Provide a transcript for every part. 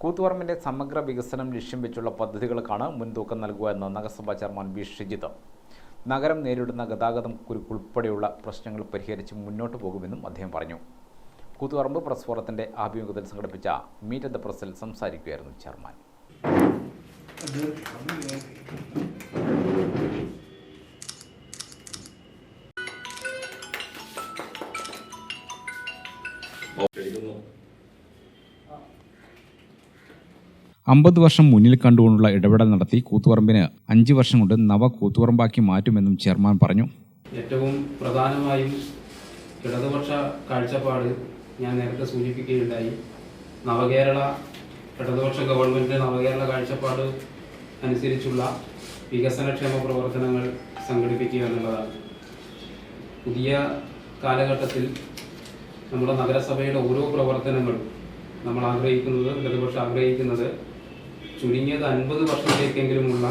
കൂത്തുപറമ്പിന്റെ സമഗ്ര വികസനം ലക്ഷ്യം വെച്ചുള്ള പദ്ധതികൾക്കാണ് മുൻതൂക്കം നൽകുക എന്ന് നഗരസഭാ ചെയർമാൻ വി ഷിജിത്ത്. നഗരം നേരിടുന്ന ഗതാഗതം കുരുക്കുൾപ്പെടെയുള്ള പ്രശ്നങ്ങൾ പരിഹരിച്ച് മുന്നോട്ട് പോകുമെന്നും അദ്ദേഹം പറഞ്ഞു. കൂത്തുപറമ്പ് പ്രസ് ഫോറത്തിന്റെ ആഭിമുഖ്യത്തിൽ സംഘടിപ്പിച്ച മീറ്റ് ദ പ്രസിൽ സംസാരിക്കുകയായിരുന്നു ചെയർമാൻ. അമ്പത് വർഷം മുന്നിൽ കണ്ടുകൊണ്ടുള്ള ഇടപെടൽ നടത്തി കൂത്തുപറമ്പിന് അഞ്ച് വർഷം കൊണ്ട് നവ കൂത്തുപറമ്പാക്കി മാറ്റുമെന്നും ചെയർമാൻ പറഞ്ഞു. ഏറ്റവും പ്രധാനമായും ഇടതുപക്ഷ കാഴ്ചപ്പാട് ഞാൻ നേരത്തെ സൂചിപ്പിക്കുകയുണ്ടായി. നവകേരള ഇടതുപക്ഷ ഗവൺമെന്റ് നവകേരള കാഴ്ചപ്പാട് അനുസരിച്ചുള്ള വികസനക്ഷേമ പ്രവർത്തനങ്ങൾ സംഘടിപ്പിക്കുക എന്നുള്ളതാണ്. പുതിയ കാലഘട്ടത്തിൽ നമ്മുടെ നഗരസഭയുടെ ഓരോ പ്രവർത്തനങ്ങളും നമ്മൾ ആഗ്രഹിക്കുന്നത് ഇടതുപക്ഷം ആഗ്രഹിക്കുന്നത് ചുരുങ്ങിയത് അൻപത് വർഷത്തേക്കെങ്കിലുമുള്ള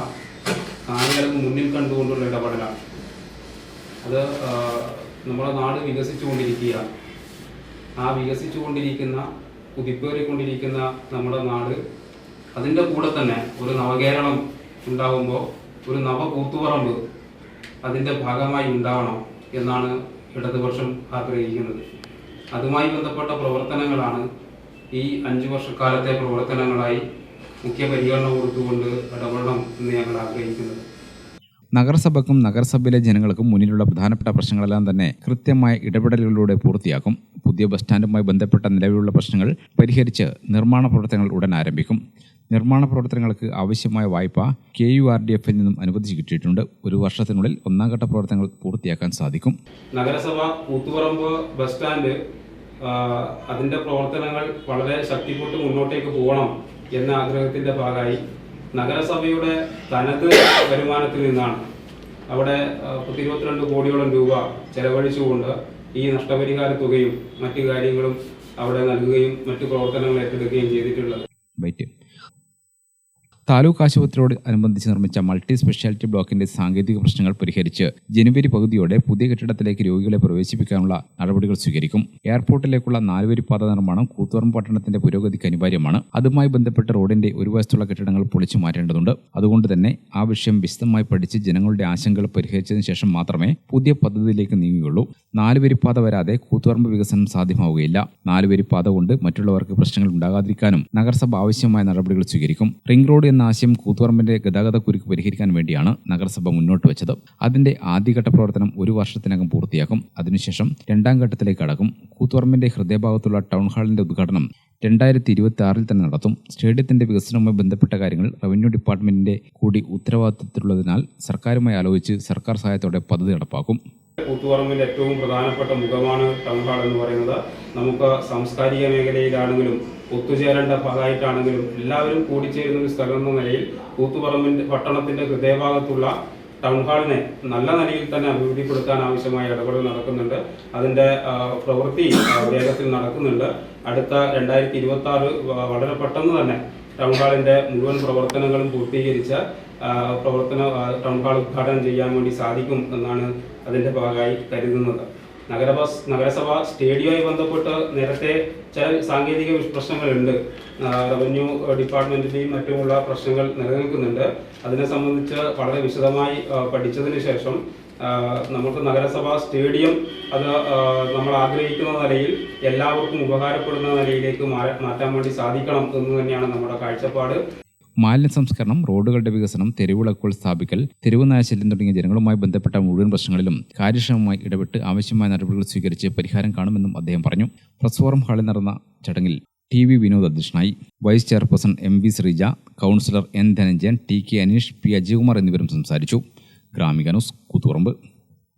കാര്യങ്ങൾ മുന്നിൽ കണ്ടുകൊണ്ടുള്ള ഇടപെടലാണ്. അത് നമ്മുടെ നാട് വികസിച്ചുകൊണ്ടിരിക്കുക ആ വികസിച്ചുകൊണ്ടിരിക്കുന്ന കുതിപ്പേറിക്കൊണ്ടിരിക്കുന്ന നമ്മുടെ നാട് അതിന്റെ കൂടെ തന്നെ ഒരു നവകേരളം ഉണ്ടാകുമ്പോൾ ഒരു നവ കൂത്തുപറമ്പ് അതിന്റെ ഭാഗമായി ഉണ്ടാവണം എന്നാണ് ഇടതുപക്ഷം ആഗ്രഹിക്കുന്നത്. അതുമായി ബന്ധപ്പെട്ട പ്രവർത്തനങ്ങളാണ് ഈ അഞ്ചു വർഷക്കാലത്തെ പ്രവർത്തനങ്ങളായി മുഖ്യ പരിഗണന കൊടുത്തുകൊണ്ട് ഇടപെടണം എന്ന് ഞങ്ങൾ ആഗ്രഹിക്കുന്നത്. നഗരസഭക്കും നഗരസഭയിലെ ജനങ്ങൾക്കും മുന്നിലുള്ള പ്രധാനപ്പെട്ട പ്രശ്നങ്ങളെല്ലാം തന്നെ കൃത്യമായ ഇടപെടലുകളിലൂടെ പൂർത്തിയാക്കും. പുതിയ ബസ് സ്റ്റാൻഡുമായി ബന്ധപ്പെട്ട നിലവിലുള്ള പ്രശ്നങ്ങൾ പരിഹരിച്ച് നിർമ്മാണ പ്രവർത്തനങ്ങൾ ഉടൻ ആരംഭിക്കും. നിർമ്മാണ പ്രവർത്തനങ്ങൾക്ക് ആവശ്യമായ വായ്പ കെ യു ആർ ഡി എഫിൽ നിന്നും അനുവദിച്ചു കിട്ടിയിട്ടുണ്ട്. ഒരു വർഷത്തിനുള്ളിൽ ഒന്നാം ഘട്ട പ്രവർത്തനങ്ങൾ പൂർത്തിയാക്കാൻ സാധിക്കും. നഗരസഭ കൂത്തുപറമ്പ് ബസ് സ്റ്റാൻഡ് അതിന്റെ അതിന്റെ പ്രവർത്തനങ്ങൾ വളരെ ശക്തിപ്പെട്ട് മുന്നോട്ടേക്ക് പോകണം. എന്ന ആഗ്രഹത്തിന്റെ ഭാഗമായി നഗരസഭയുടെ തനത് വരുമാനത്തിൽ നിന്നാണ്. അവിടെ പത്തിരുപത്തിരണ്ട് കോടിയോളം രൂപ ചെലവഴിച്ചുകൊണ്ട് ഈ നഷ്ടപരിഹാര തുകയും മറ്റു കാര്യങ്ങളും അവിടെ നൽകുകയും മറ്റു പ്രവർത്തനങ്ങൾ ഏറ്റെടുക്കുകയും ചെയ്തിട്ടുള്ളത്. താലൂക്ക് ആശുപത്രിയോട് അനുബന്ധിച്ച് നിർമ്മിച്ച മൾട്ടി സ്പെഷ്യാലിറ്റി ബ്ലോക്കിന്റെ സാങ്കേതിക പ്രശ്നങ്ങൾ പരിഹരിച്ച് ജനുവരി പകുതിയോടെ പുതിയ കെട്ടിടത്തിലേക്ക് രോഗികളെ പ്രവേശിപ്പിക്കാനുള്ള നടപടികൾ സ്വീകരിക്കും. എയർപോർട്ടിലേക്കുള്ള നാലുവരി പാത നിർമ്മാണം കൂത്തുപറമ്പ് പട്ടണത്തിന്റെ പുരോഗതിക്ക് അനിവാര്യമാണ്. അതുമായി ബന്ധപ്പെട്ട റോഡിന്റെ ഒരു വശത്തുള്ള കെട്ടിടങ്ങൾ പൊളിച്ചു മാറ്റേണ്ടതുണ്ട്. അതുകൊണ്ട് തന്നെ ആ വിഷയം വിശദമായി പഠിച്ച് ജനങ്ങളുടെ ആശങ്കകൾ പരിഹരിച്ചതിന് ശേഷം മാത്രമേ പുതിയ പദ്ധതിയിലേക്ക് നീങ്ങുകയുള്ളൂ. നാലുവരിപ്പാത വരാതെ കൂത്തുപറമ്പ് വികസനം സാധ്യമാവുകയില്ല. നാലുവരിപ്പാത കൊണ്ട് മറ്റുള്ളവർക്ക് പ്രശ്നങ്ങൾ ഉണ്ടാകാതിരിക്കാനും നഗരസഭ ആവശ്യമായ നടപടികൾ സ്വീകരിക്കും. റിംഗ് റോഡ് എന്ന ആശയം കൂത്തുപറമ്പിന്റെ ഗതാഗത കുരുക്ക് പരിഹരിക്കാൻ വേണ്ടിയാണ് നഗരസഭ മുന്നോട്ട് വെച്ചത്. അതിന്റെ ആദ്യഘട്ട പ്രവർത്തനം ഒരു വർഷത്തിനകം പൂർത്തിയാക്കും അതിനുശേഷം രണ്ടാം ഘട്ടത്തിലേക്ക് അടക്കും. കൂത്തുപറമ്പിന്റെ ഹൃദയഭാഗത്തുള്ള ടൗൺ ഹാളിന്റെ ഉദ്ഘാടനം രണ്ടായിരത്തി ഇരുപത്തി ആറിൽ തന്നെ നടത്തും. സ്റ്റേഡിയത്തിന്റെ വികസനവുമായി ബന്ധപ്പെട്ട കാര്യങ്ങൾ റവന്യൂ ഡിപ്പാർട്ട്മെന്റിന്റെ കൂടി ഉത്തരവാദിത്തത്തിലുള്ളതിനാൽ സർക്കാരുമായി ആലോചിച്ച് സർക്കാർ സഹായത്തോടെ പദ്ധതി നടപ്പാക്കും. കൂത്തുപറമ്പിന്റെ ഏറ്റവും പ്രധാനപ്പെട്ട മുഖമാണ് ടൗൺ ഹാൾ എന്ന് പറയുന്നത്. നമുക്ക് സാംസ്കാരിക മേഖലയിലാണെങ്കിലും ഒത്തുചേരേണ്ട ഭാഗമായിട്ടാണെങ്കിലും എല്ലാവരും കൂടിച്ചേരുന്ന ഒരു സ്ഥലം എന്ന നിലയിൽ കൂത്തുപറമ്പിന്റെ പട്ടണത്തിന്റെ ഹൃദയഭാഗത്തുള്ള ടൗൺ ഹാളിനെ നല്ല നിലയിൽ തന്നെ അഭിവൃദ്ധിപ്പെടുത്താൻ ആവശ്യമായ ഇടപെടൽ നടക്കുന്നുണ്ട്. അതിന്റെ പ്രവൃത്തി വേഗത്തിൽ നടക്കുന്നുണ്ട്. അടുത്ത രണ്ടായിരത്തി ഇരുപത്തി ആറ് വളരെ പെട്ടെന്ന് തന്നെ ടൗൺ ഹാളിന്റെ മുഴുവൻ പ്രവർത്തനങ്ങളും പൂർത്തീകരിച്ച് പ്രവർത്തന ടൗൺ ഹാൾ ഉദ്ഘാടനം ചെയ്യാൻ വേണ്ടി സാധിക്കും എന്നാണ് അതിന്റെ ഭാഗമായി കരുതുന്നത്. നഗരബസ് നഗരസഭ സ്റ്റേഡിയവുമായി ബന്ധപ്പെട്ട് നേരത്തെ ചില സാങ്കേതിക പ്രശ്നങ്ങളുണ്ട് റവന്യൂ ഡിപ്പാർട്ട്മെന്റിന്റെയും മറ്റുമുള്ള പ്രശ്നങ്ങൾ നിലനിൽക്കുന്നുണ്ട്. അതിനെ സംബന്ധിച്ച് വളരെ വിശദമായി പഠിച്ചതിന് ശേഷം നമുക്ക് നഗരസഭ സ്റ്റേഡിയം അത് നമ്മൾ ആഗ്രഹിക്കുന്ന നിലയിൽ എല്ലാവർക്കും ഉപകാരപ്പെടുന്ന നിലയിലേക്ക് മാറ്റാൻ വേണ്ടി സാധിക്കണം എന്ന് തന്നെയാണ് നമ്മുടെ കാഴ്ചപ്പാട്. മാലിന്യ സംസ്കരണം റോഡുകളുടെ വികസനം തെരുവിളക്കുകൾ സ്ഥാപിക്കൽ തെരുവുനാശല്യം തുടങ്ങിയ ജനങ്ങളുമായി ബന്ധപ്പെട്ട മുഴുവൻ പ്രശ്നങ്ങളിലും കാര്യക്ഷമമായി ഇടപെട്ട് ആവശ്യമായ നടപടികൾ സ്വീകരിച്ച് പരിഹാരം കാണുമെന്നും അദ്ദേഹം പറഞ്ഞു. പ്രസ് ഫോറം ഹാളിൽ നടന്ന ചടങ്ങിൽ ടി വി വിനോദ് അധ്യക്ഷനായി vice chairperson M V Sreeja councillor N Dhananjayan T K Aneesh P Ajayakumar എന്നിവരും സംസാരിച്ചു. ഗ്രാമിക ന്യൂസ് കൂത്തുപറമ്പ്.